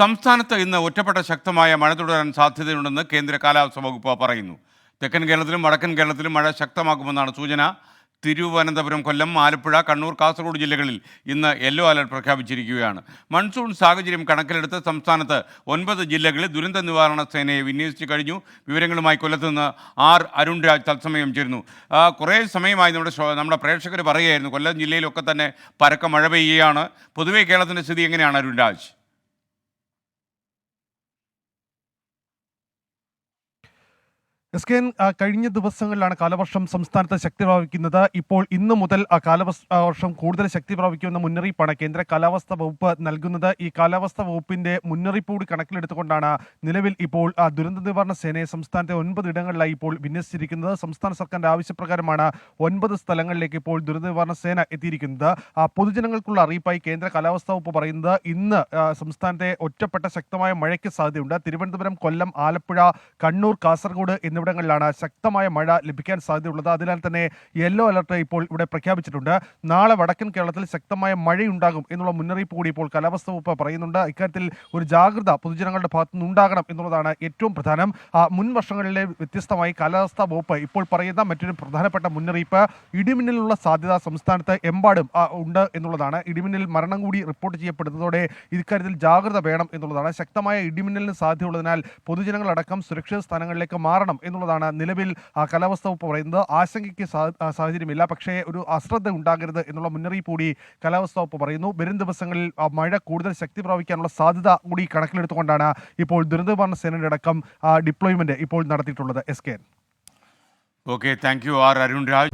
സംസ്ഥാനത്ത് ഇന്ന് ഒറ്റപ്പെട്ട ശക്തമായ മഴ തുടരാൻ സാധ്യതയുണ്ടെന്ന് കേന്ദ്ര കാലാവസ്ഥാ വകുപ്പ് പറയുന്നു. തെക്കൻ കേരളത്തിലും വടക്കൻ കേരളത്തിലും മഴ ശക്തമാക്കുമെന്നാണ് സൂചന. തിരുവനന്തപുരം കൊല്ലം ആലപ്പുഴ കണ്ണൂർ കാസർഗോഡ് ജില്ലകളിൽ ഇന്ന് യെല്ലോ അലർട്ട് പ്രഖ്യാപിച്ചിരിക്കുകയാണ്. മൺസൂൺ സാഹചര്യം കണക്കിലെടുത്ത് സംസ്ഥാനത്ത് ഒൻപത് ജില്ലകളിൽ ദുരന്ത നിവാരണ സേനയെ വിന്യസിച്ചു കഴിഞ്ഞു. വിവരങ്ങളുമായി കൊല്ലത്ത് നിന്ന് ആർ അരുൺ രാജ് തത്സമയം ചേരുന്നു. കുറേ സമയമായി നമ്മുടെ നമ്മുടെ പ്രേക്ഷകർ പറയുകയായിരുന്നു കൊല്ലം ജില്ലയിലൊക്കെ തന്നെ പരക്ക മഴ പെയ്യുകയാണ്. പൊതുവേ കേരളത്തിന്റെ സ്ഥിതി എങ്ങനെയാണ് അരുൺ രാജ്? എസ് കെ കഴിഞ്ഞ ദിവസങ്ങളിലാണ് കാലവർഷം സംസ്ഥാനത്ത് ശക്തി പ്രാപിക്കുന്നത്. ഇപ്പോൾ ഇന്നു മുതൽ കാലവർഷ കൂടുതൽ ശക്തി പ്രാപിക്കുമെന്ന മുന്നറിയിപ്പാണ് കേന്ദ്ര കാലാവസ്ഥാ വകുപ്പ് നൽകുന്നത്. ഈ കാലാവസ്ഥാ വകുപ്പിന്റെ മുന്നറിയിപ്പ് കൂടി കണക്കിലെടുത്തുകൊണ്ടാണ് നിലവിൽ ഇപ്പോൾ ദുരന്ത നിവാരണ സേനയെ സംസ്ഥാനത്തെ ഒൻപത് ഇടങ്ങളിലായി ഇപ്പോൾ വിന്യസിച്ചിരിക്കുന്നത്. സംസ്ഥാന സർക്കാരിന്റെ ആവശ്യപ്രകാരമാണ് ഒൻപത് സ്ഥലങ്ങളിലേക്ക് ഇപ്പോൾ ദുരന്ത നിവാരണ സേന എത്തിയിരിക്കുന്നത്. പൊതുജനങ്ങൾക്കുള്ള അറിയിപ്പായി കേന്ദ്ര കാലാവസ്ഥാ വകുപ്പ് പറയുന്നത് ഇന്ന് സംസ്ഥാനത്തെ ഒറ്റപ്പെട്ട ശക്തമായ മഴയ്ക്ക് സാധ്യതയുണ്ട്. തിരുവനന്തപുരം കൊല്ലം ആലപ്പുഴ കണ്ണൂർ കാസർഗോഡ് എന്നിവിടങ്ങളിലാണ് ശക്തമായ മഴ ലഭിക്കാൻ സാധ്യതയുള്ളത്. അതിനാൽ തന്നെ യെല്ലോ അലർട്ട് ഇപ്പോൾ ഇവിടെ പ്രഖ്യാപിച്ചിട്ടുണ്ട്. നാളെ വടക്കൻ കേരളത്തിൽ ശക്തമായ മഴയുണ്ടാകും എന്നുള്ള മുന്നറിയിപ്പ് കൂടി ഇപ്പോൾ കാലാവസ്ഥ വകുപ്പ് പറയുന്നുണ്ട്. ഇക്കാര്യത്തിൽ ഒരു ജാഗ്രത പൊതുജനങ്ങളുടെ ഭാഗത്തു നിന്നുണ്ടാകണം എന്നുള്ളതാണ് ഏറ്റവും പ്രധാനം. മുൻ വർഷങ്ങളിലെ വ്യത്യസ്തമായി കാലാവസ്ഥാ വകുപ്പ് ഇപ്പോൾ പറയുന്ന മറ്റൊരു പ്രധാനപ്പെട്ട മുന്നറിയിപ്പ് ഇടിമിന്നലുള്ള സാധ്യത സംസ്ഥാനത്ത് എമ്പാടും ഉണ്ട് എന്നുള്ളതാണ്. ഇടിമിന്നൽ മരണം കൂടി റിപ്പോർട്ട് ചെയ്യപ്പെടുന്നതോടെ ഇക്കാര്യത്തിൽ ജാഗ്രത വേണം എന്നുള്ളതാണ്. ശക്തമായ ഇടിമിന്നലിന് സാധ്യതയുള്ളതിനാൽ പൊതുജനങ്ങളടക്കം സുരക്ഷിത സ്ഥാനങ്ങളിലേക്ക് മാറണം എന്നുള്ളതാണ് നിലവിൽ കാലാവസ്ഥ വകുപ്പ് പറയുന്നത്. ആശങ്കയ്ക്ക് സാഹചര്യമില്ല. പക്ഷേ ഒരു അശ്രദ്ധ ഉണ്ടാകരുത് എന്നുള്ള മുന്നറിയിപ്പ് കൂടി കാലാവസ്ഥാ വകുപ്പ് പറയുന്നു. വരും ദിവസങ്ങളിൽ മഴ കൂടുതൽ ശക്തി പ്രാപിക്കാനുള്ള സാധ്യത കൂടി കണക്കിലെടുത്തുകൊണ്ടാണ് ഇപ്പോൾ ദുരന്ത നിവാരണ സേനയുടെ അടക്കം ഡിപ്ലോയ്മെന്റ് ഇപ്പോൾ നടത്തിയിട്ടുള്ളത്. S K okay thank you R Arun Raj.